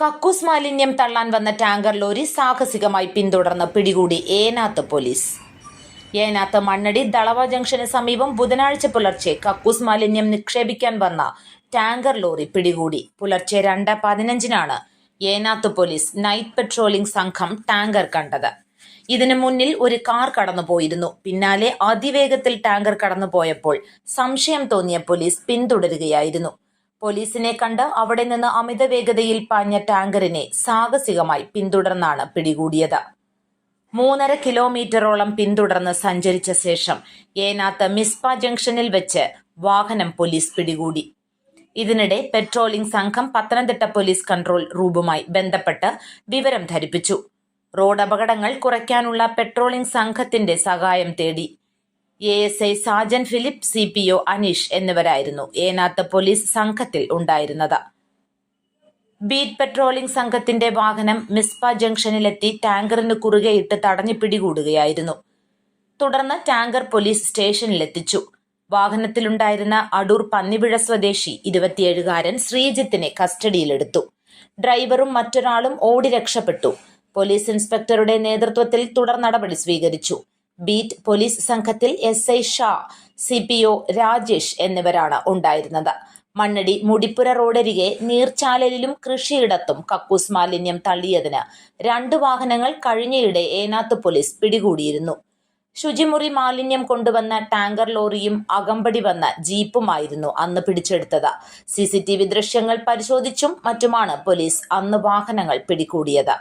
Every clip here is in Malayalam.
കക്കൂസ് മാലിന്യം തള്ളാൻ വന്ന ടാങ്കർ ലോറി സാഹസികമായി പിന്തുടർന്ന് പിടികൂടി ഏനാത്ത് പോലീസ്. ഏനാത്ത് മണ്ണടി ദളവ ജംഗ്ഷന് സമീപം ബുധനാഴ്ച പുലർച്ചെ കക്കൂസ് മാലിന്യം നിക്ഷേപിക്കാൻ വന്ന ടാങ്കർ ലോറി പിടികൂടി. പുലർച്ചെ രണ്ട് പതിനഞ്ചിനാണ് ഏനാത്ത് പോലീസ് നൈറ്റ് പെട്രോളിംഗ് സംഘം ടാങ്കർ കണ്ടത്. ഇതിനു മുന്നിൽ ഒരു കാർ കടന്നുപോയിരുന്നു. പിന്നാലെ അതിവേഗത്തിൽ ടാങ്കർ കടന്നുപോയപ്പോൾ സംശയം തോന്നിയ പോലീസ് പിന്തുടരുകയായിരുന്നു. പോലീസിനെ കണ്ട് അവിടെ നിന്ന് അമിത വേഗതയിൽ പാഞ്ഞ ടാങ്കറിനെ സാഹസികമായി പിന്തുടർന്നാണ് പിടികൂടിയത്. മൂന്നര കിലോമീറ്ററോളം പിന്തുടർന്ന് സഞ്ചരിച്ച ശേഷം ഏനാത്ത് മിസ്പ ജംഗ്ഷനിൽ വെച്ച് വാഹനം പോലീസ് പിടികൂടി. ഇതിനിടെ പെട്രോളിംഗ് സംഘം പത്തനംതിട്ട പോലീസ് കൺട്രോൾ റൂമുമായി ബന്ധപ്പെട്ട് വിവരം ധരിപ്പിച്ചു. റോഡ് അപകടങ്ങൾ കുറയ്ക്കാനുള്ള പെട്രോളിംഗ് സംഘത്തിന്റെ സഹായം തേടി. A S I Sajan Philip C P O Aneesh എന്നിവരായിരുന്നു ഏനാത്ത് പോലീസ് സംഘത്തിൽ ഉണ്ടായിരുന്നത്. ബീറ്റ് പെട്രോളിംഗ് സംഘത്തിന്റെ വാഹനം മിസ്പ ജംഗ്ഷനിലെത്തി ടാങ്കറിന് കുറുകെയിട്ട് തടഞ്ഞു പിടികൂടുകയായിരുന്നു. തുടർന്ന് ടാങ്കർ പോലീസ് സ്റ്റേഷനിലെത്തിച്ചു. വാഹനത്തിലുണ്ടായിരുന്ന അടൂർ പന്നിവിഴ സ്വദേശി ഇരുപത്തിയേഴുകാരൻ ശ്രീജിത്തിനെ കസ്റ്റഡിയിലെടുത്തു. ഡ്രൈവറും മറ്റൊരാളും ഓടി രക്ഷപ്പെട്ടു. പോലീസ് ഇൻസ്പെക്ടറുടെ നേതൃത്വത്തിൽ തുടർ നടപടി സ്വീകരിച്ചു. ബീറ്റ് പോലീസ് സംഘത്തിൽ S I Sha C P O Rajesh എന്നിവരാണ് ഉണ്ടായിരുന്നത്. മണ്ണടി മുടിപ്പുര റോഡരികെ നീർച്ചാലലിലും കൃഷിയിടത്തും കക്കൂസ് മാലിന്യം തള്ളിയതിന് രണ്ട് വാഹനങ്ങൾ കഴിഞ്ഞയിടെ ഏനാത്ത് പോലീസ് പിടികൂടിയിരുന്നു. ശുചിമുറി മാലിന്യം കൊണ്ടുവന്ന ടാങ്കർ ലോറിയും അകമ്പടി വന്ന ജീപ്പുമായിരുന്നു അന്ന് പിടിച്ചെടുത്തത്. സി സി ടി വി ദൃശ്യങ്ങൾ പരിശോധിച്ചും മറ്റുമാണ് പോലീസ് അന്ന് വാഹനങ്ങൾ പിടികൂടിയത്.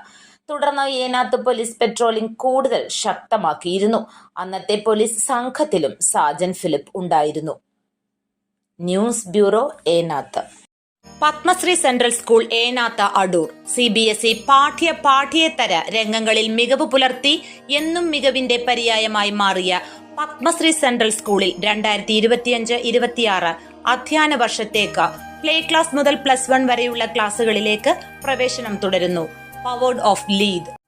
തുടർന്ന് ഏനാത്ത് പോലീസ് പെട്രോളിംഗ് കൂടുതൽ ശക്തമാക്കിയിരുന്നു. അന്നത്തെ പോലീസ് സംഘത്തിലും സാജൻ ഫിലിപ്പ് ഉണ്ടായിരുന്നു. News bureau Enath. Padmashree central school Enath Adoor. C B S E പാഠ്യ പാഠ്യേതര രംഗങ്ങളിൽ മികവ് പുലർത്തി എന്നും മികവിന്റെ പര്യായമായി മാറിയ പത്മശ്രീ സെൻട്രൽ സ്കൂളിൽ രണ്ടായിരത്തി ഇരുപത്തിയഞ്ച് ഇരുപത്തിയാറ് അധ്യയന വർഷത്തേക്ക് പ്ലേ ക്ലാസ് മുതൽ പ്ലസ് വൺ വരെയുള്ള ക്ലാസുകളിലേക്ക് പ്രവേശനം തുടരുന്നു. powered of lead.